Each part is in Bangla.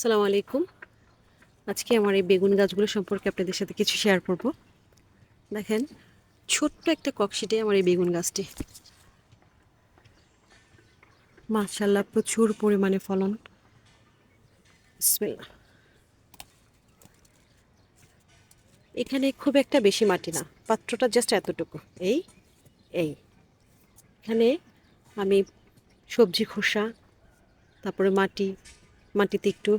আসসালামু আলাইকুম। আজকে আমার এই বেগুন গাছগুলো সম্পর্কে আপনাদের সাথে কিছু শেয়ার করব। দেখেন, ছোট্ট একটা ককশিটে আমার এই বেগুন গাছটি। মাশাল্লাহ প্রচুর পরিমাণে ফলন। এখানে খুব একটা বেশি মাটি না, পাত্রটা জাস্ট এতটুকু। এই এই। এখানে আমি সবজি খোসা, তারপরে মাটি, মাটিতে একটু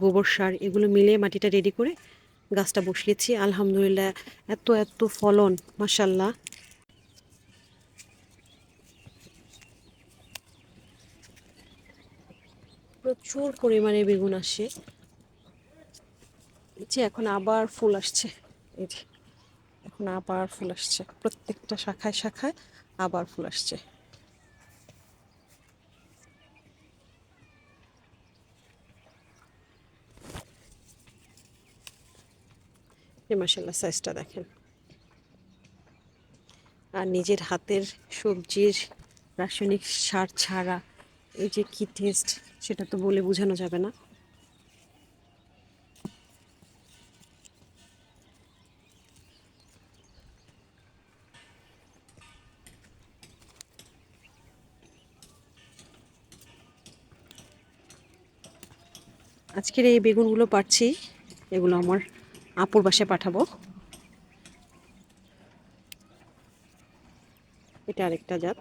গোবর সার, এগুলো মিলিয়ে মাটিটা রেডি করে গাছটা বসিয়েছি। আলহামদুলিল্লাহ, এত এত ফলন মাসাল্লাহ প্রচুর পরিমাণে বেগুন আসে। যে এখন আবার ফুল আসছে। এই যে এখন আবার ফুল আসছে। প্রত্যেকটা শাখায় শাখায় আবার ফুল আসছে। এই মাসাল্লাহ সাইজটা দেখেন। আর নিজের হাতের সবজির রাসায়নিক সার ছাড়া এই যে কি টেস্ট সেটা তো বলে বোঝানো যাবে না। আজকের এই বেগুনগুলো পাচ্ছি এগুলো আমার আপুর বাসে পাঠাবো। এটা আরেকটা জাত।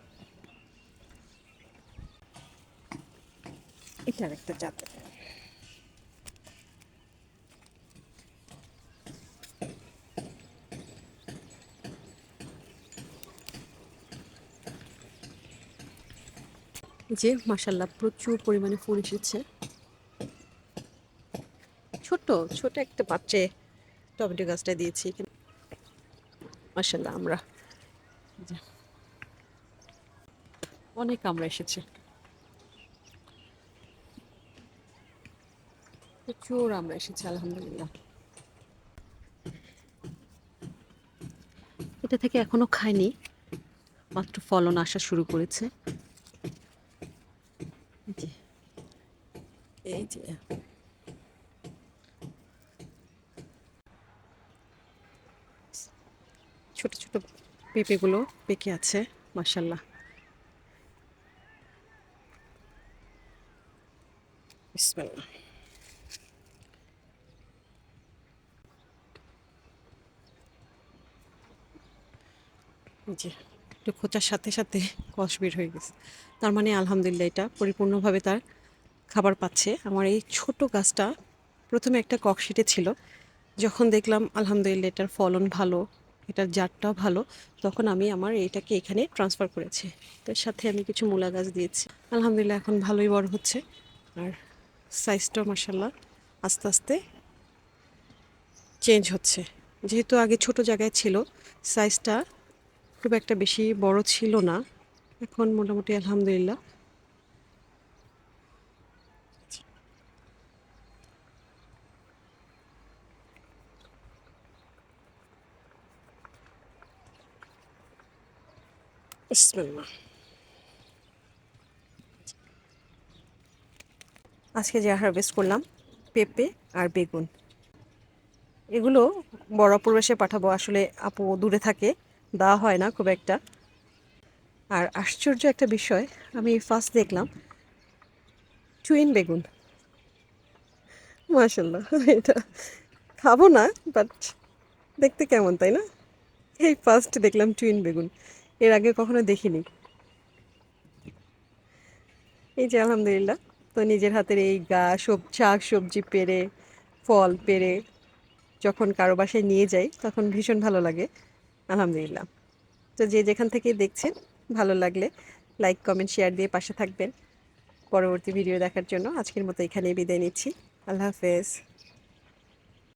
এটা আরেকটা জাত। যে মাসাল্লাহ প্রচুর পরিমাণে ফুল এসেছে। ছোট ছোট একটা পাত্রে টমেটো গাছটা দিয়েছি এখানে। মাসাল্লাহ আমরা। অনেক আমরা এসেছে। প্রচুর আমরা এসেছি আলহামদুলিল্লাহ। এটা থেকে এখনও খাইনি মাত্র ফলন আসা শুরু করেছে। এই যে, এই যে ছোট ছোট পেঁপেগুলো পেকে আছে মাসাল্লাহ যে, একটু খোঁচার সাথে সাথে কষ বের হয়ে গেছে। তার মানে আলহামদুলিল্লাহ এটা পরিপূর্ণভাবে তার খাবার পাচ্ছে। আমার এই ছোট গাছটা প্রথমে একটা ককশিটে ছিল। যখন দেখলাম আলহামদুলিল্লাহ এটার ফলন ভালো এটার জাতটাও ভালো। তখন আমি আমার এটাকে এখানে ট্রান্সফার করেছি। তার সাথে আমি কিছু মূলা গাছ দিয়েছি। আলহামদুলিল্লাহ এখন ভালোই বড় হচ্ছে। আর সাইজটাও মাসাল্লাহ আস্তে আস্তে চেঞ্জ হচ্ছে। যেহেতু আগে ছোট জায়গায় ছিল সাইজটা খুব একটা বেশি বড় ছিল না। এখন মোটামুটি আলহামদুলিল্লাহ বিসমিল্লাহ। আজকে যা হারভেস্ট করলাম, পেঁপে আর বেগুন। এগুলো বড় পরিবেশে পাঠাবো, আসলে আপু দূরে থাকে, দেওয়া হয় না খুব একটা। আর আশ্চর্য একটা বিষয়, আমি ফার্স্ট দেখলাম টুইন বেগুন। মাশাল্লাহ এটা খাব না বাট দেখতে কেমন, তাই না? এই ফার্স্ট দেখলাম টুইন বেগুন। এর আগে কখনো দেখিনি। এই যে আলহামদুলিল্লাহ, তো নিজের হাতের এই গা, সব শাক সবজি পেরে, ফল পেরে যখন কারও বাসায় নিয়ে যাই, তখন ভীষণ ভালো লাগে, আলহামদুলিল্লাহ। তো যে যেখান থেকে দেখছেন, ভালো লাগলে লাইক কমেন্ট শেয়ার দিয়ে পাশে থাকবেন। পরবর্তী ভিডিও দেখার জন্য আজকের মতো এখানেই বিদায় নিচ্ছি। আল্লাহ হাফেজ।